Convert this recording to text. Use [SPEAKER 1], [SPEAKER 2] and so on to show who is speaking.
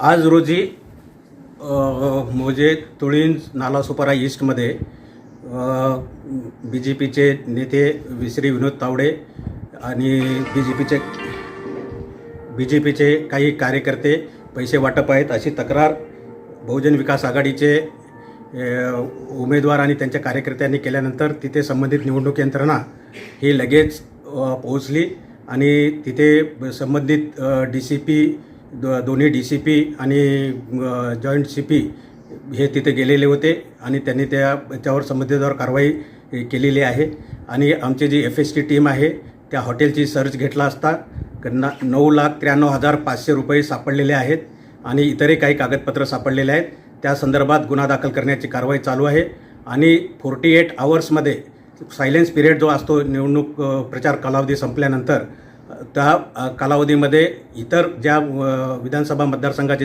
[SPEAKER 1] आज रोजी म्हणजे मोजे नालासोपारा ईस्टमध्ये बी जे पीचे नेते श्री विनोद तावडे आणि बी जे पीचे बी जे पीचे काही कार्यकर्ते पैसे वाटप आहेत अशी तक्रार बहुजन विकास आघाडीचे उमेदवार आणि त्यांच्या कार्यकर्त्यांनी केल्यानंतर तिथे संबंधित निवडणूक यंत्रणा ही लगेच पोहोचली आणि तिथे संबंधित डी सी पी दोन्ही डी सी पी आणि जॉईंट सी पी हे तिथे गेलेले होते आणि त्यांनी त्या त्याच्यावर संबंधितवर कारवाई केलेली आहे. आणि आमची जी एफ एस टी टीम आहे त्या हॉटेलची सर्च घेतला असता त्यांना नऊ लाख त्र्याण्णव हजार पाचशे रुपये सापडलेले आहेत आणि इतरही काही कागदपत्र सापडलेले आहेत. त्या संदर्भात गुन्हा दाखल करण्याची कारवाई चालू आहे. आणि फोर्टी एट आवर्समध्ये सायलेन्स पिरियड जो असतो निवडणूक प्रचार कालावधी संपल्यानंतर त्या कालावधीमध्ये इतर ज्या विधानसभा मतदारसंघाचे